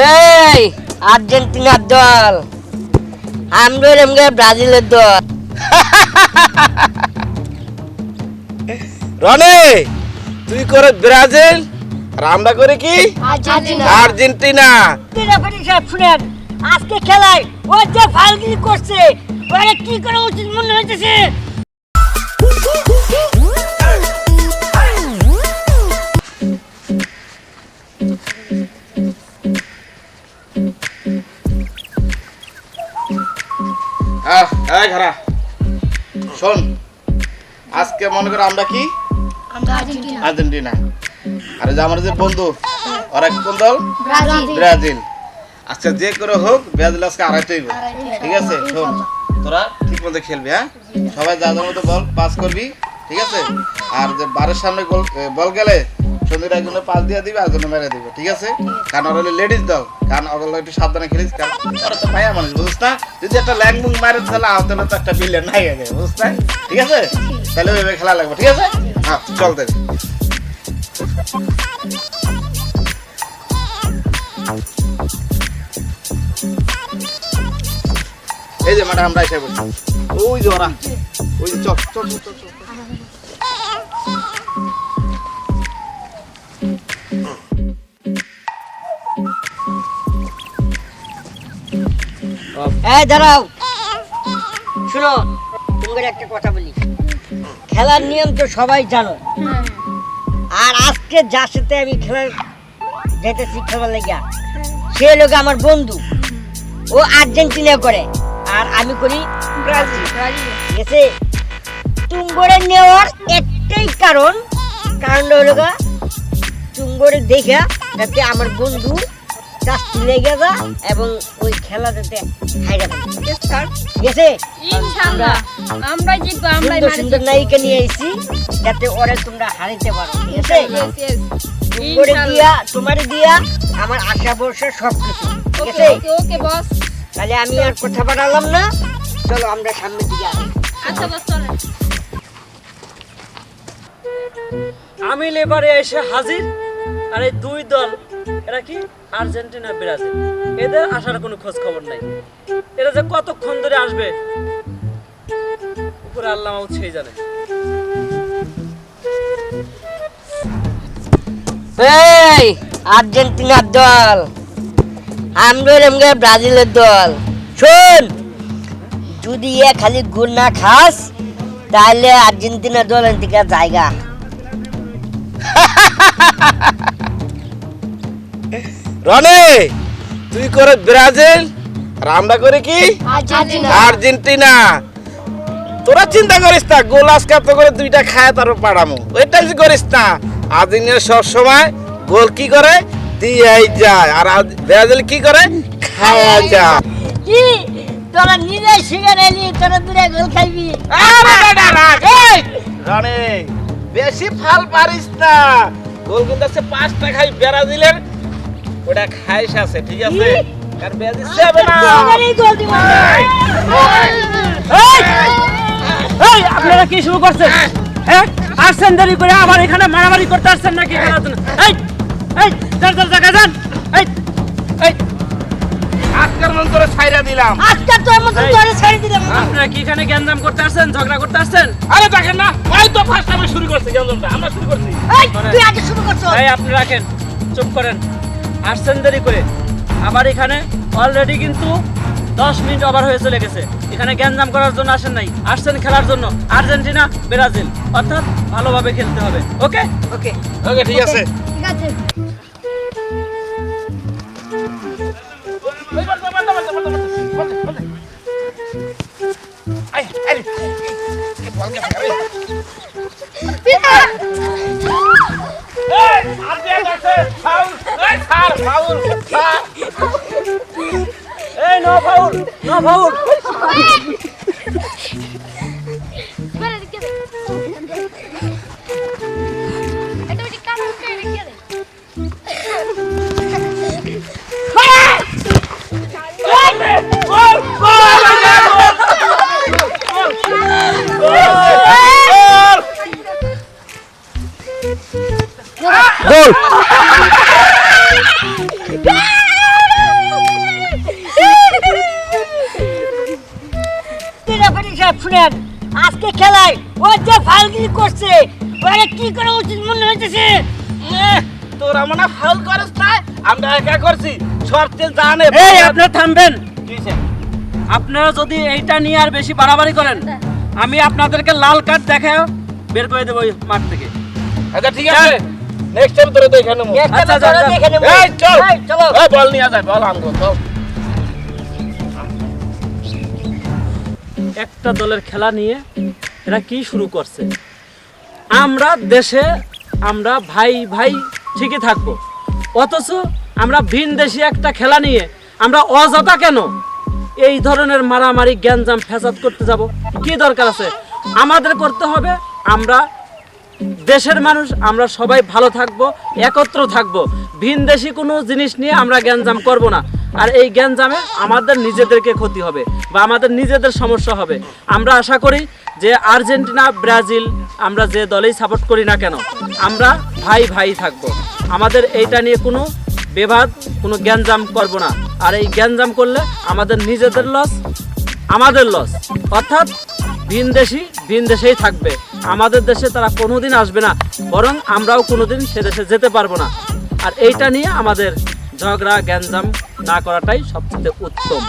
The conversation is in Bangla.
এই আর্জেন্টিনার দল। আমরা এমগে ব্রাজিলের দল। রনে তুই করে ব্রাজিল আর আমরা করে কি? আর্জেন্টিনা। আর্জেন্টিনা। রেফারি সাহেব শুনেন আজকে খেলায় ও যে ফালগিরি করছে ওরা কি করা উচিত মনে হইতেছে? এই ঘরা শোন আজকে মনে করো আমরা কি? আর্জেন্টিনা। আর যে আমার যে বন্ধু ওরা কোন দল? ব্রাজিল। আচ্ছা যে করে হোক ব্রাজিল আজকে আড়াইতে হইব ঠিক আছে? শোন তোরা ঠিক মতো খেলবি হ্যাঁ? সবাই যা যার মতো বল পাস করবি ঠিক আছে? আর যে বারের সামনে বল গেলে সন্ধ্যা একজনে পাস দিয়ে দিবি আর মেরে দিবে ঠিক আছে? কারণ ওরা লেডিস দল কারণ ওগুলো একটু সাবধানে খেলিস ওরা তো ভাইয়া মানুষ বুঝছ না? যদি একটা ল্যাং মুং মারে তাহলে আহত তো একটা বিলিয়ন নাই গেছে বুঝছ না? ঠিক আছে? তাহলে ওইভাবে খেলা লাগবে ঠিক আছে? হ্যাঁ চল তাহলে। এই যে ম্যাডাম আমরা এসে বলছি ওই যে ওরা ওই চল চল চল চল, এই, দাঁড়াও। শুনো, তোমাদের একটা কথা বলি। খেলার নিয়ম তো সবাই জানো। আর আজকে যার সাথে আমি খেলার যেতেছি খেলার লেগা, সে লোক আমার বন্ধু। ও আর্জেন্টিনা করে, আর আমি করি ব্রাজিল। ঠিক নেওয়ার একটাই কারণ কারণ হলো তুঙ্গরে দেখা যাতে আমার বন্ধু যা এবং ওই খেলা যাতে হাইরা ইনশাআল্লাহ। আমরা জিতবো আমরাই সুন্দর সুন্দর নায়িকা নিয়ে আইছি যাতে ওরে তোমরা হারাইতে পারো ঠিক আছে? করে দিয়া তোমার দিয়া আমার আশা ভরসা সব কিছু ঠিক ওকে আছে? ওকে ওকে বস তাহলে আমি আর কথা বাড়ালাম না। চলো আমরা সামনের দিকে আসি আচ্ছা বস চলেন। আমি লেবারে এসে হাজির আর এই দুই দল এরা কি? Argentina, Brazil. এদের আসার কোনো খোঁজ খবর নাই। এরা যে কতক্ষণ ধরে আসবে, উপরে আল্লাহ সেই জানে। এই, আর্জেন্টিনার দল আমরা এমগে ব্রাজিলের দল। শোন, যদি এ খালি গুণ না খাস, তাহলে আর্জেন্টিনার দল থেকে জায়গা রনে তুই করে ব্রাজিল আর আমরা করে কি? আর্জেন্টিনা। তোরা চিন্তা করিস না গোল আজকে তো করে দুইটা খায় তারপর পাড়ামো। ওই টেনশন করিস না। আর্জেন্টিনা সব সময় গোল কি করে? দিয়াই যায়। আর ব্রাজিল কি করে? খাওয়া যায়। কি? তোরা নিজে শিখে নিলি তোরা দূরে গোল খাইবি! রনে বেশি ফাল পারিস না। গোল কিন্তু আছে পাঁচটা খাই ব্রাজিলের ওটা খাইস আছে ঠিক আছে? আর ব্রাজিল যাবে না। এই! আপনারা কি শুরু করছেন? হ্যাঁ। আসছেন দেরি করে আবার এখানে মারামারি করতে আসছেন নাকি খেলার জন্য এই! এই! যার যার জায়গায় যান। এই! এই! আজকের মন করে ছাইরা দিলাম। আজকে তোর মতো এই। তোরে ছেড়ে দিলাম। আপনারা কি এখানে গ্যাঞ্জাম করতে আসছেন? ঝগড়া করতে আসছেন? আরে দেখেন না ওই তো ফার্স্ট টাইমে শুরু করছে গেমটা আমরা শুরু করছি। এই তুই আগে শুরু করছ। এই আপনি রাখেন চুপ করেন। আসছেন দেরি করে। আমার এখানে অলরেডি কিন্তু দশ মিনিট ওভার হয়ে চলে গেছে। এখানে গ্যাঞ্জাম করার জন্য আসেন নাই। আসছেন খেলার জন্য। Argentina Brazil. অর্থাৎ ভালোভাবে খেলতে হবে। ওকে ওকে ওকে ঠিক আছে। ঠিক আছে। নো ফাউল নো ফাউল বেরে গোল আজকে খেলায় ও যে ফালগিরি করছে ওরা কি করা উচিত মনে হইতেছে? তোরা মনে ফাউল করিস না আমরা একা করছি শর্তে জানে। এই আপনারা থামবেন। আপনারা যদি এইটা নিয়ে আর বেশি বাড়াবাড়ি করেন আমি আপনাদেরকে লাল কার্ড দেখা বের করে দেবো ওই মাঠ থেকে। আচ্ছা ঠিক আছে। নেক্সট টাইম তোরা তো এখানে মো আচ্ছা, আচ্ছা। এই চল। এই, চলো। এই বল নিয়ে যায় বল আমগো চল। একটা দলের খেলা নিয়ে এরা কি শুরু করছে? আমরা দেশে আমরা ভাই ভাই ঠিকই থাকব। অথচ আমরা ভিন দেশি একটা খেলা নিয়ে আমরা অযথা কেন এই ধরনের মারামারি, গ্যাঞ্জাম, ফ্যাসাদ করতে যাব? কি দরকার আছে? আমাদের করতে হবে আমরা দেশের মানুষ, আমরা সবাই ভালো থাকব, একত্র থাকব। ভিন দেশি কোনো জিনিস নিয়ে আমরা গ্যাঞ্জাম করব না। আর এই গ্যাঞ্জামে আমাদের নিজেদেরকে ক্ষতি হবে বা আমাদের নিজেদের সমস্যা হবে। আমরা আশা করি যে আর্জেন্টিনা, ব্রাজিল, আমরা যে দলেই সাপোর্ট করি না কেন, আমরা ভাই ভাই থাকব। আমাদের এইটা নিয়ে কোনো বিবাদ, কোনো গ্যাঞ্জাম করব না। আর এই গ্যাঞ্জাম করলে আমাদের নিজেদের লস আমাদের লস অর্থাৎ ভিন দেশি ভিন দেশেই থাকবে। আমাদের দেশে তারা কোনোদিন আসবে না, বরং আমরাও কোনোদিন সে দেশে যেতে পারব না। আর এইটা নিয়ে আমাদের ঝগড়া গ্যাঞ্জাম না করাটাই সবচেয়ে উত্তম।